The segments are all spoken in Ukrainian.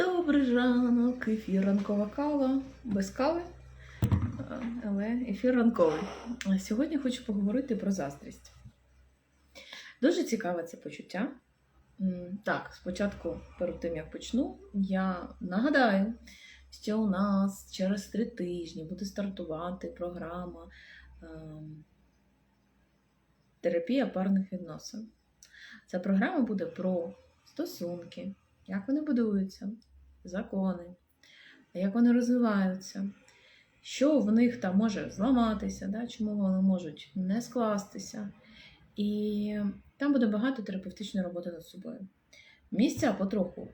Добрий ранок, ефір ранкова кава, без кави, але ефір ранковий. Сьогодні хочу поговорити про заздрість. Дуже цікаве це почуття. Так, спочатку, перед тим як почну, я нагадаю, що у нас через три тижні буде стартувати програма ем, терапія парних відносин. Ця програма буде про стосунки, як вони будуються, закони, як вони розвиваються, що в них там може зламатися, да, чому вони можуть не скластися. І там буде багато терапевтичної роботи над собою. Місця потроху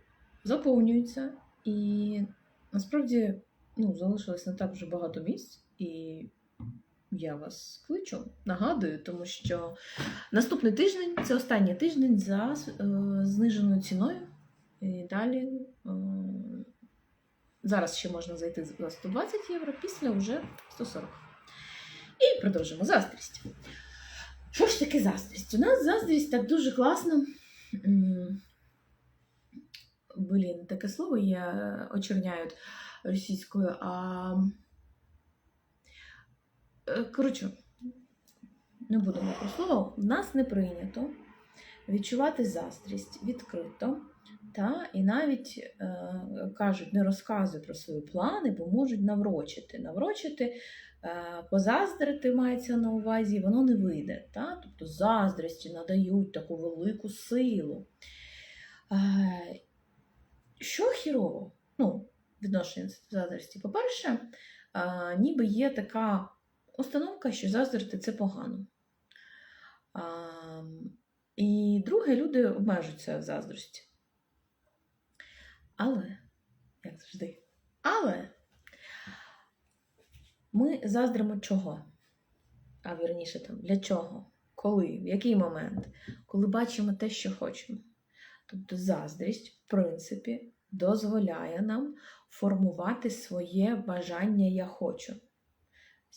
заповнюються, і насправді ну, залишилось не так вже багато місць. І я вас кличу, нагадую, тому що наступний тиждень це останній тиждень за е, зниженою ціною. І далі е, зараз ще можна зайти за 120 євро, після вже 140. І продовжимо заздрість. Що ж таке заздрість? У нас заздрість так дуже класно. Блін, таке слово є, очерняють російською, а Е, коротше, не будемо про слово. В нас не прийнято відчувати заздрість відкрито. Та, і навіть е, кажуть, не розказуй про свої плани, бо можуть наврочити. Наврочити, е, позаздрити мається на увазі, воно не вийде. Та? Тобто заздрості надають таку велику силу. Е, що хірово? Ну, відношення заздрості. По-перше, е, ніби є така установка, що заздрити це погано. А, і друге, люди обмежуються в заздрості. Але, як завжди, але ми заздримо чого? А вірніше там, для чого? Коли? В який момент? Коли бачимо те, що хочемо. Тобто заздрість, в принципі, дозволяє нам формувати своє бажання я хочу.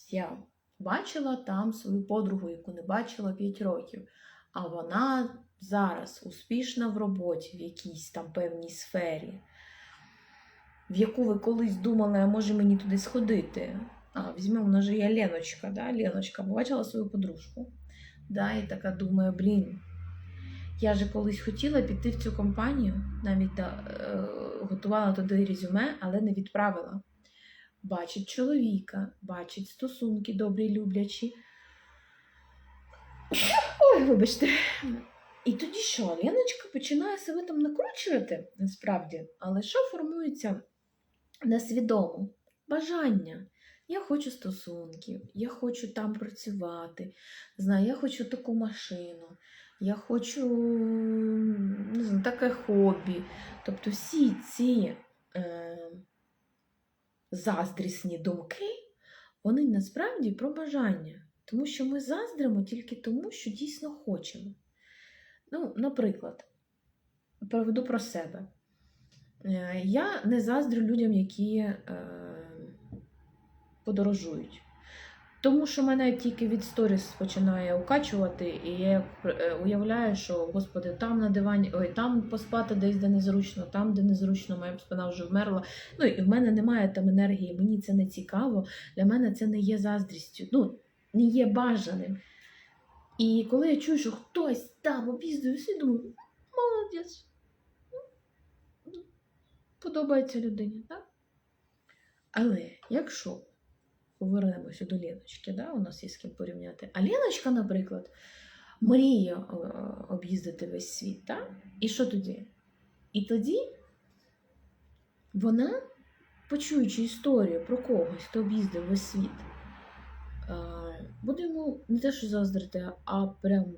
Я бачила там свою подругу, яку не бачила 5 років, а вона зараз успішна в роботі, в якійсь там певній сфері, в яку ви колись думали, а може мені туди сходити. А, візьмемо, вона же є Леночка, да? Леночка побачила свою подружку. Да, і така думає, блін. Я же колись хотіла піти в цю компанію, навіть да, е, готувала туди резюме, але не відправила бачить чоловіка, бачить стосунки добрі, люблячі. Ой, вибачте. І тоді що? Леночка починає себе там накручувати насправді, але що формується несвідомо? Бажання. Я хочу стосунків, я хочу там працювати, знаю, я хочу таку машину, я хочу не знаю, таке хобі. Тобто всі ці. Е, заздрісні думки, вони насправді про бажання. Тому що ми заздримо тільки тому, що дійсно хочемо. Ну, наприклад, проведу про себе. Е, Я не заздрю людям, які е, подорожують. Тому що мене тільки від сторіс починає укачувати, і я е, уявляю, що господи, там на дивані, ой, там поспати десь де незручно, там, де незручно, моя спина вже вмерла. Ну і в мене немає там енергії, мені це не цікаво. Для мене це не є заздрістю, ну, не є бажаним. І коли я чую, що хтось там об'їздив, всі думаю, молодець. Подобається людині, так? Але якщо повернемося до Леночки, да? у нас є з ким порівняти. А Леночка, наприклад, мріє е, об'їздити весь світ. Так? І що тоді? І тоді вона, почуючи історію про когось, хто об'їздив весь світ, е, буде йому не те, що заздрити, а прям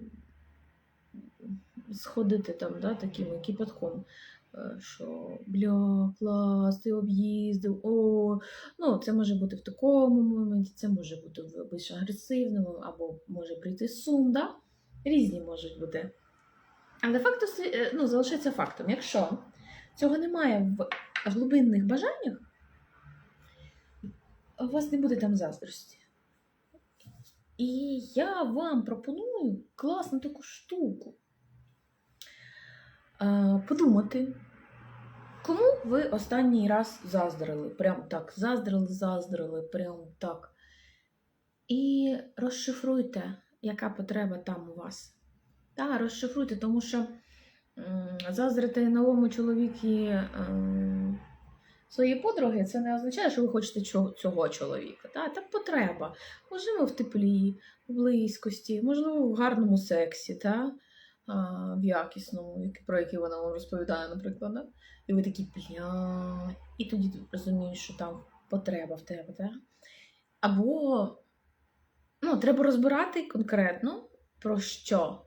сходити там, да, таким кипятком. Е, Що бля, клас, ти об'їздив, о, Ну, це може бути в такому моменті, це може бути в більш агресивному, або може прийти сум, да? різні можуть бути. Але факт е, ну, залишається фактом. Якщо цього немає в глибинних бажаннях, у вас не буде там заздрості. І я вам пропоную класну таку штуку. Е, Подумати, Кому ви останній раз заздрили? Прям так, заздрили, заздрили, прям так. І розшифруйте, яка потреба там у вас. Так, розшифруйте, тому що заздрити новому чоловіки ем, своєї подруги, це не означає, що ви хочете цього чоловіка. Та? Там потреба. Можливо, в теплі, в близькості, можливо, в гарному сексі, та? В якісному, про який вона вам розповідає, наприклад. Да? І ви такі, бля. І тоді ти розумієш, що там потреба в тебе, так? Або ну, треба розбирати конкретно про що.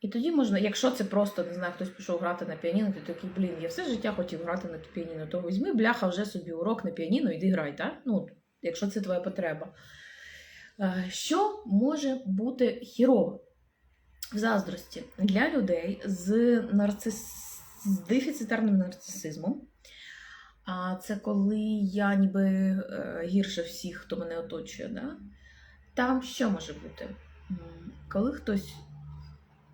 І тоді можна, якщо це просто, не знаю, хтось пішов грати на піаніно, ти такий, блін, я все життя хотів грати на піаніно, то візьми, бляха, вже собі урок на піаніно, іди грай, так? Ну, якщо це твоя потреба. Е, Що може бути хірово в заздрості для людей з, нарцис... з дефіцитарним нарцисизмом? А це коли я ніби е, гірше всіх, хто мене оточує. Да? Там що може бути? Коли хтось,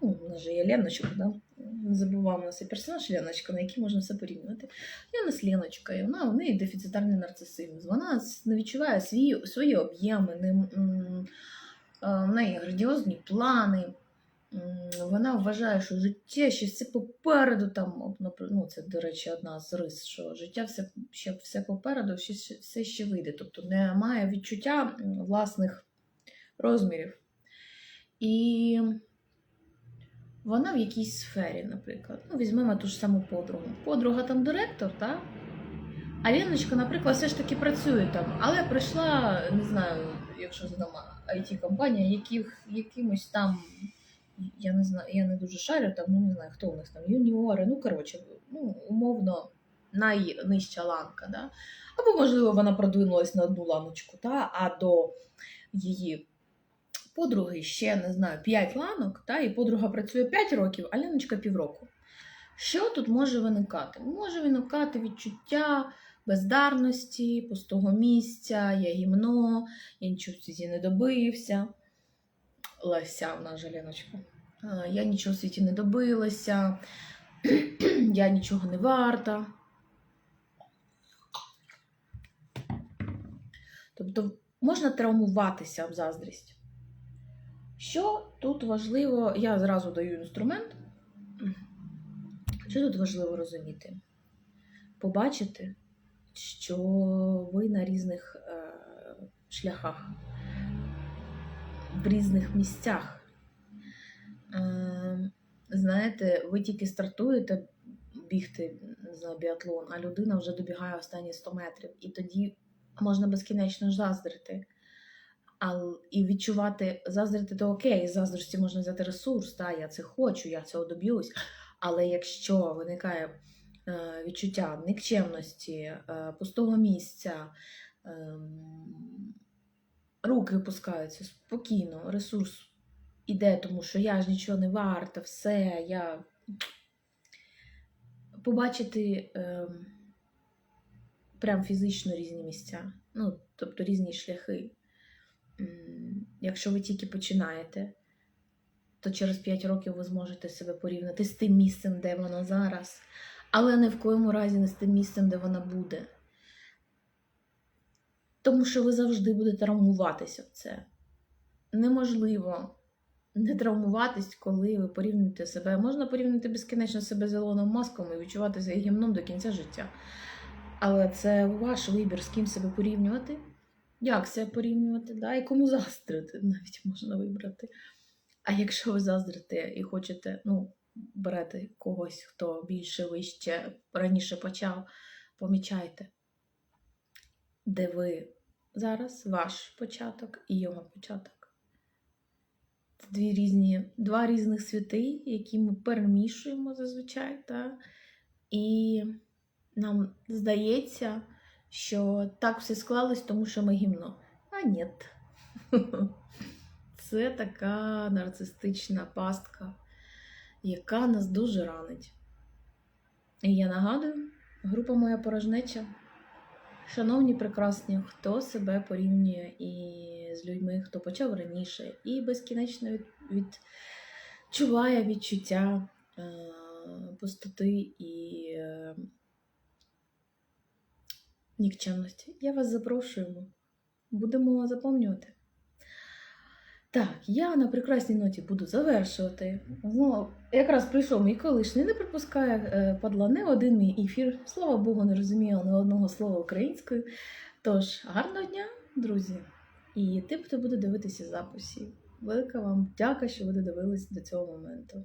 ну, у нас же є Леночка, да? не забуваємо, у нас є персонаж Леночка, на який можна все порівнювати. І у нас Леночка, і вона у неї дефіцитарний нарцисизм. Вона не відчуває свої, свої об'єми, е, в неї грандіозні плани. Вона вважає, що життя ще все попереду. Там, ну, це, до речі, одна з рис, що життя все, ще все попереду, ще- все ще вийде. Тобто немає відчуття власних розмірів. І вона в якійсь сфері, наприклад. Ну, візьмемо ту ж саму подругу. Подруга там директор, так? А Леночка, наприклад, все ж таки працює там, але прийшла, не знаю, якщо це там IT-компанія, яких, якимось там, я не знаю, я не дуже шарю, там, ну не знаю, хто у нас там, юніори, ну коротше, ну, умовно, найнижча ланка, да? Або, можливо, вона продвинулась на одну ланочку, та? а до її подруги ще, не знаю, 5 ланок, та? і подруга працює 5 років, а Леночка півроку. Що тут може виникати? Може виникати відчуття бездарності, пустого місця, я гімно, я нічого в світі не добився. Леся в нас же Леночка. А, Я нічого в світі не добилася, я нічого не варта. Тобто можна травмуватися об заздрість. Що тут важливо, я зразу даю інструмент. Що тут важливо розуміти? Побачити, що ви на різних е, шляхах, в різних місцях. Е, знаєте, ви тільки стартуєте бігти знаю, біатлон, а людина вже добігає останні 100 метрів. І тоді можна безкінечно заздрити. А, і відчувати, заздрити, то окей, з заздрості можна взяти ресурс, та, я це хочу, я цього доб'юсь. Але якщо виникає е, відчуття нікчемності, е, пустого місця, ем, руки опускаються спокійно, ресурс іде, тому що я ж нічого не варта, все, я побачити ем, прям фізично різні місця, ну, тобто різні шляхи. Якщо ви тільки починаєте, то через 5 років ви зможете себе порівняти з тим місцем, де вона зараз, але не в коєму разі не з тим місцем, де вона буде. Тому що ви завжди будете травмуватися в це. Неможливо не травмуватись, коли ви порівнюєте себе. Можна порівняти безкінечно себе з Ілоном Маском і відчувати себе гімном до кінця життя. Але це ваш вибір, з ким себе порівнювати, як себе порівнювати, да? і кому заздрити навіть можна вибрати. А якщо ви заздрите і хочете, ну, берете когось, хто більше вище раніше почав, помічайте, де ви зараз, ваш початок і його початок. Це дві різні, два різних світи, які ми перемішуємо зазвичай. Та? І нам здається, що так все склалось, тому що ми гімно. А ні. Це така нарцистична пастка, яка нас дуже ранить. І я нагадую, група моя порожнеча. Шановні прекрасні, хто себе порівнює і з людьми, хто почав раніше, і безкінечно від, відчуває відчуття е, пустоти і е, нікчемності. Я вас запрошуємо. Будемо заповнювати. Так, я на прекрасній ноті буду завершувати. Знову якраз прийшов мій колишній, не пропускає е, падла не один мій ефір. Слава Богу, не розуміла ні одного слова українською. Тож, гарного дня, друзі! І тим, хто буде дивитися записі. Велика вам дяка, що ви додивились до цього моменту.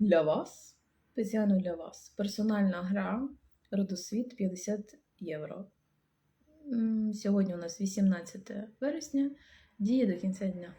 Для вас, спеціально для вас, персональна гра Родосвіт 50 євро. Сьогодні у нас 18 вересня, діє до кінця дня.